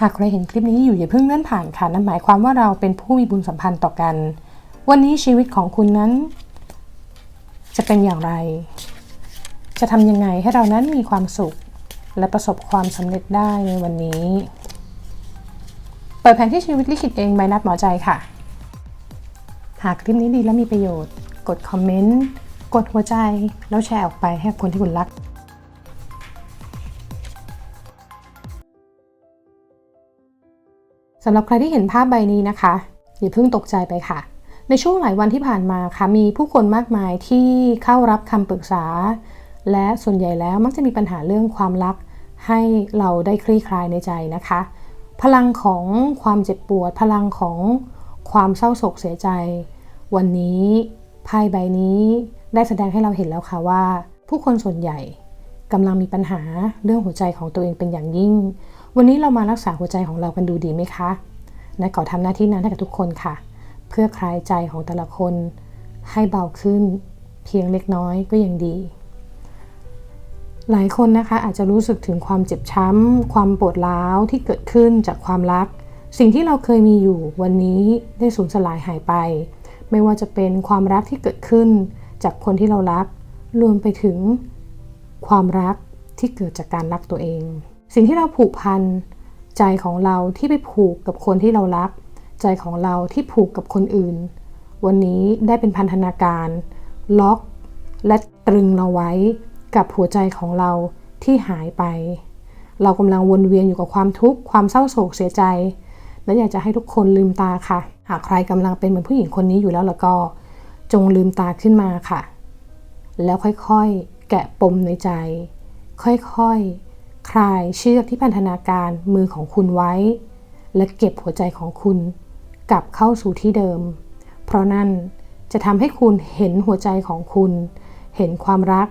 หากใครเห็นคลิปนี้อยู่อย่าเพิ่งเลื่อนผ่านค่ะนั่นหมายความว่าเราเป็นผู้มีบุญสัมพันธ์ต่อกัน วันนี้ชีวิตของคุณนั้น จะเป็นอย่างไร จะทำยังไงให้เรานั้นมีความสุข และประสบความสำเร็จได้ในวันนี้ เปิดแผนที่ชีวิตลิขิตเองใบนัดหมอใจค่ะ หากคลิปนี้ดีและมีประโยชน์ กดคอมเมนต์กดหัวใจ แล้วแชร์ออกไปให้คนที่คุณรักำหรับใครที่เห็นภาพใบนี้นะคะอย่าเพิ่งตกใจไปค่ะ ในช่วงหลายวันที่ผ่านมาค่ะมีผู้คนมากมายที่เข้ารับคำปรึกษา และส่วนใหญ่แล้วมักจะมีปัญหาเรื่องความรัก ให้เราได้คลี่คลายในใจนะคะ พลังของความเจ็บปวด พลังของความเศร้าโศกเสียใจ วันนี้ไพ่ใบนี้ได้แสดงให้เราเห็นแล้วค่ะว่า ผู้คนส่วนใหญ่กำลังมีปัญหาเรื่องหัวใจของตัวเองเป็นอย่างยิ่ง วันนี้เรามารักษาหัวใจของเรากันดูดีไหมคะนายขอทำหน้าที่นั้นให้กับทุกคนค่ะ เพื่อคลายใจของแต่ละคน ให้เบาขึ้น เพียงเล็กน้อยก็ยังดี หลายคนนะคะอาจจะรู้สึกถึงความเจ็บช้ำ ความปวดร้าวที่เกิดขึ้นจากความรัก สิ่งที่เราเคยมีอยู่วันนี้ได้สูญสลายหายไป ไม่ว่าจะเป็นความรักที่เกิดขึ้น จากคนที่เรารัก รวมไปถึงความรักที่เกิดจากการรักตัวเอง สิ่งที่เราผูกพัน ใจของเราที่ไปผูกกับคนที่เรารัก ใจของเราที่ผูกกับคนอื่น วันนี้ได้เป็นพันธนาการ ล็อกและตรึงเราไว้กับหัวใจของเราที่หายไป เรากำลังวนเวียนอยู่กับความทุกข์ความเศร้าโศกเสียใจ และอยากจะให้ทุกคนลืมตาค่ะ หากใครกำลังเป็นเหมือนผู้หญิงคนนี้อยู่แล้วแล้วก็ จงลืมตาขึ้นมาค่ะ แล้วค่อยๆ แกะปมในใจ ค่อยๆ คลายเชือกที่พันธนาการมือของคุณไว้ และเก็บหัวใจของคุณ กลับเข้าสู่ที่เดิม เพราะนั่นจะทำให้คุณเห็นหัวใจของคุณ เห็นความรัก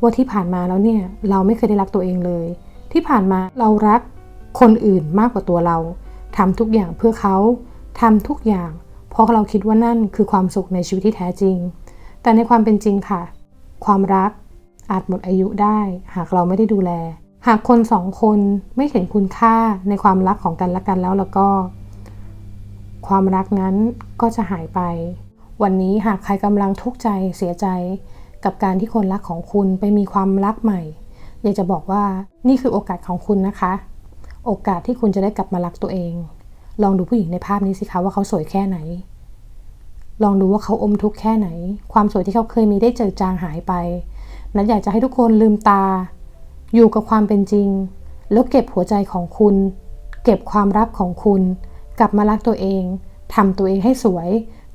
ว่าที่ผ่านมาแล้วเนี่ยเราไม่เคยได้รักตัวเองเลย ที่ผ่านมาเรารักคนอื่นมากกว่าตัวเราทำทุกอย่างเพื่อเขาทำทุกอย่าง เพราะเราคิดว่านั่นคือความสุขในชีวิตที่แท้จริง แต่ในความเป็นจริงค่ะ ความรักอาจหมดอายุได้ หากเราไม่ได้ดูแล หากคนสองคนไม่เห็นคุณค่าในความรักของกันและกันแล้วแล้วก็ ความรักนั้นก็จะหายไป วันนี้หากใครกำลังทุกข์ใจเสียใจกับการที่คนรักของคุณไปมีความรักใหม่ อยากจะบอกว่านี่คือโอกาสของคุณนะคะ โอกาสที่คุณจะได้กลับมารักตัวเอง ลองดูผู้หญิงในภาพนี้สิคะว่าเขาสวยแค่ไหน ลองดูว่าเขาอมทุกข์แค่ไหน ความสวยที่เขาเคยมีได้เจอจางหายไป นัดอยากจะให้ทุกคนลืมตา อยู่กับความเป็นจริง แล้วเก็บหัวใจของคุณ เก็บความรักของคุณ กลับมารักตัวเองทำตัวเองให้สวย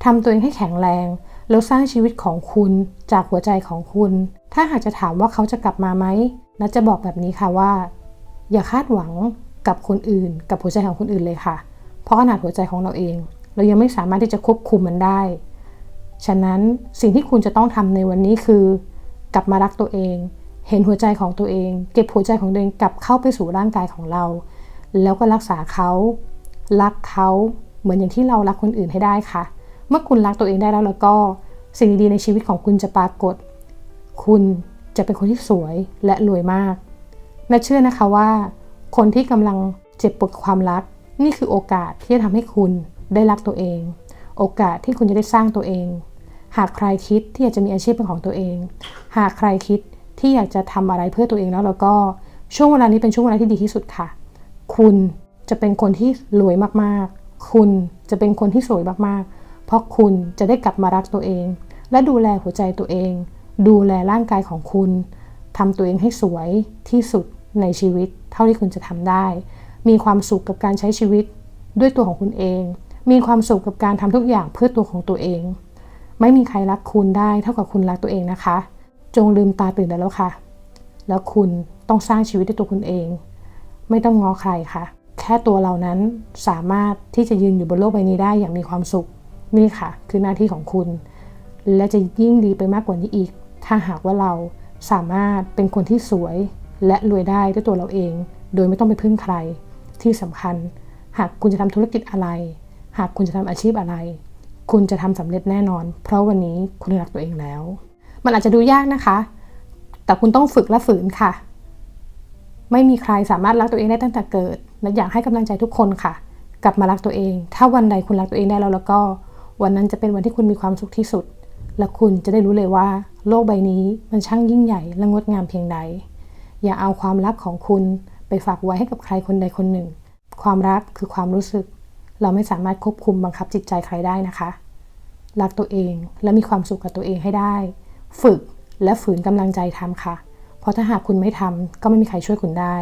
ทำตัวเองให้แข็งแรง แล้วสร้างชีวิตของคุณจากหัวใจของคุณ ถ้าหากจะถามว่าเขาจะกลับมาไหมนัดจะบอกแบบนี้ค่ะว่า อย่าคาดหวังกับคนอื่น กับหัวใจของคนอื่นเลยค่ะ เพราะขนาดหัวใจของเราเอง เรายังไม่สามารถที่จะควบคุมมันได้ ฉะนั้นสิ่งที่คุณจะต้องทำในวันนี้คือ กลับมารักตัวเอง เห็นหัวใจของตัวเอง เก็บหัวใจของตัวเองกลับเข้าไปสู่ร่างกายของเรา แล้วก็รักษาเขารักเขาเหมือนอย่างที่เรารักคนอื่นให้ได้ค่ะ เมื่อคุณรักตัวเองได้แล้วแล้วก็สิ่งดีๆในชีวิตของคุณจะปรากฏ คุณจะเป็นคนที่สวยและรวยมากน่าเชื่อนะคะว่า คนที่กำลังเจ็บปวดความรัก นี่คือโอกาสที่จะทำให้คุณได้รักตัวเอง โอกาสที่คุณจะได้สร้างตัวเอง หากใครคิดที่อยากจะมีอาชีพเป็นของตัวเอง หากใครคิด ที่อยากจะทำอะไรเพื่อตัวเองแล้วแล้วก็ช่วงเวลานี้เป็นช่วงเวลาที่ดีที่สุดค่ะ คุณจะเป็นคนที่รวยมากๆ คุณจะเป็นคนที่สวยมากๆ เพราะคุณจะได้กลับมารักตัวเอง และดูแลหัวใจตัวเอง ดูแลร่างกายของคุณทำตัวเองให้สวยที่สุดในชีวิต เท่าที่คุณจะทำได้ มีความสุขกับการใช้ชีวิตด้วยตัวของคุณเอง มีความสุขกับการทำทุกอย่างเพื่อตัวของตัวเอง ไม่มีใครรักคุณได้เท่ากับคุณรักตัวเองนะคะ จงลืมตาตื่นได้แล้วค่ะ แล้วคุณต้องสร้างชีวิตด้วยตัวคุณเอง ไม่ต้องง้อใครค่ะ แค่ตัวเรานั้นสามารถที่จะยืนอยู่บนโลกใบนี้ได้อย่างมีความสุข นี่ค่ะ คือหน้าที่ของคุณ และจะยิ่งดีไปมากกว่านี้อีก ถ้าหากว่าเราสามารถเป็นคนที่สวย และรวยได้ด้วยตัวเราเอง โดยไม่ต้องไปพึ่งใคร ที่สำคัญ หากคุณจะทำธุรกิจอะไร หากคุณจะทำอาชีพอะไร คุณจะทำสำเร็จแน่นอน เพราะวันนี้คุณรักตัวเองแล้ว มันอาจจะดูยากนะคะ แต่คุณต้องฝึกและฝืนค่ะ ไม่มีใครสามารถรักตัวเองได้ตั้งแต่เกิด และอยากให้กำลังใจทุกคนค่ะ กลับมารักตัวเอง ถ้าวันใดคุณรักตัวเองได้แล้วแล้วก็ วันนั้นจะเป็นวันที่คุณมีความสุขที่สุด และคุณจะได้รู้เลยว่า โลกใบนี้มันช่างยิ่งใหญ่และงดงามเพียงใด อย่าเอาความรักของคุณไปฝากไว้ให้กับใครคนใดคนหนึ่ง ความรักคือความรู้สึก เราไม่สามารถควบคุมบังคับจิตใจใครได้นะคะ รักตัวเองและมีความสุขกับตัวเองให้ได้ ฝึกและฝืนกำลังใจทำค่ะ เพราะถ้าหากคุณไม่ทำก็ไม่มีใครช่วยคุณได้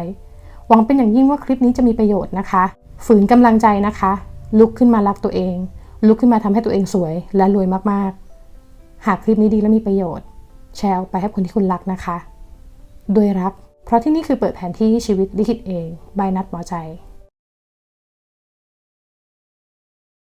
หวังเป็นอย่างยิ่งว่าคลิปนี้จะมีประโยชน์นะคะ ฝืนกำลังใจนะคะ ลุกขึ้นมารักตัวเอง ลุกขึ้นมาทำให้ตัวเองสวยและรวยมากๆ หากคลิปนี้ดีและมีประโยชน์ แชร์ไปให้คนที่คุณรักนะคะ โดยรัก เพราะที่นี่คือเปิดแผนที่ชีวิตลิขิตเอง บายนัดหมอใจ